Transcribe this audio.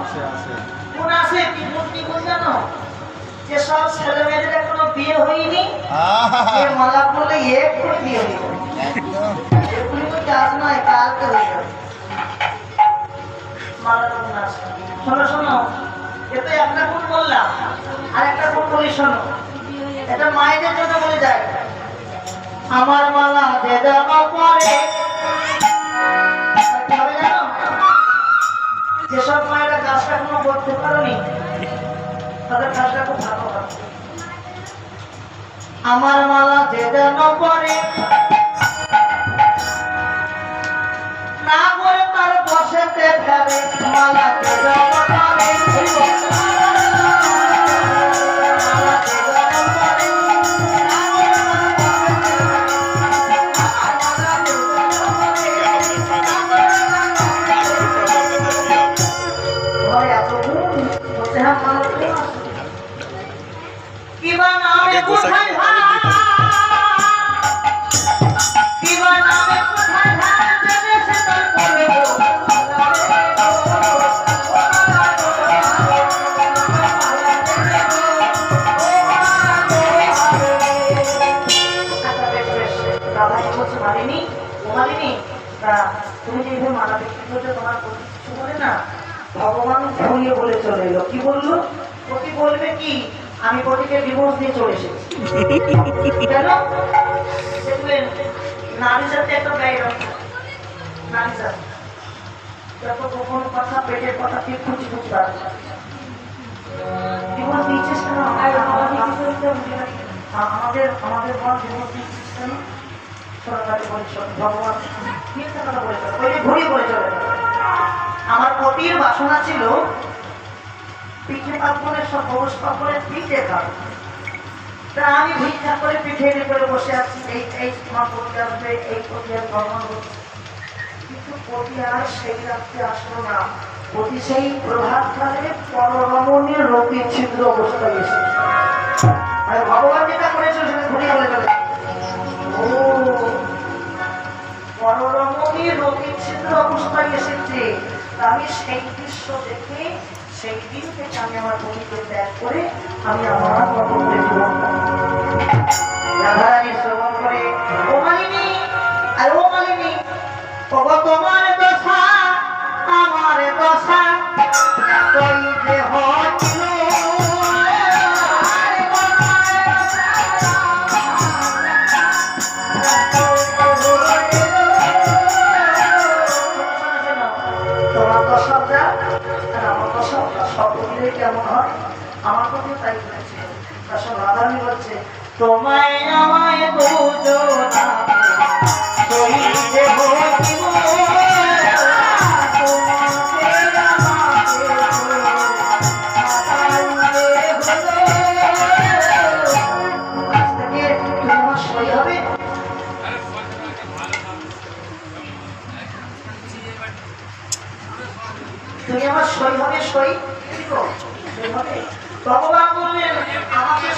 আছে আছে। কোন আছে কি মূর্তি কোন জানো ছেলে মেয়েদের এখনও বিয়ে হয়নি? এ মালা একটু বিয়ে এগুলি তো কাজ নয় কালকে আছে। শোনো শোনো এ তো একটা গুণ বললাম। আর একটা গুণ বলি শোনো এটা মায়েদের জন্য বলে যায়। আমার মালা যে জামা পরে আমার মালা যে যেন পরে মালিনী, তা তুমি যে এইভাবে মালা বিক্রি করছ, তোমার কিছু বলে না? ভগবান ভুলিয়ে বলে চলে এলো। কি বলল? প্রতি বলবে কি? আমি প্রতিকে ডিভোর্স দিয়ে চলে এসেছি। কেন? দেখবেন নারী জাতি একটা ব্যয় নারী জাতি যত কথা পেটের কথা ঠিক খুঁজি খুঁজি ডিভোর্স দিচ্ছিস কেন? আমাদের আমাদের বল ডিভোর্স দিচ্ছিস কেন? আমার পতির বাসনা ছিল পিঠে পাপড়ের সব পৌষ পাপড়ের পিঠে তা আমি ভিক্ষা করে পিঠে এনে করে বসে আছি। এই এই তোমার পতি আসবে, এই পতি ভগবান কিন্তু পতি আর সেই রাত্রে আসলো না। পতি সেই প্রভাত কালে পররমণীর রোগী ছিদ্র অবস্থায় এসেছে। ভগবান যেটা এসেছে আমি সেই দৃশ্য দেখে, সেই দিন থেকে আমি আমার বলিকে ত্যাগ করে আমি আমার মতকে জীবন রাধারানী শ্রবণ করে, ও মালিনী, আর ও মালিনী ওগো সব কেমন হয় আমার কথা তাই বলেছে। আসলে রাধারানী বলছে তোমায় আমায় আমার হবে। তুমি আমার সই গো? ভগবান বললেন আমাকে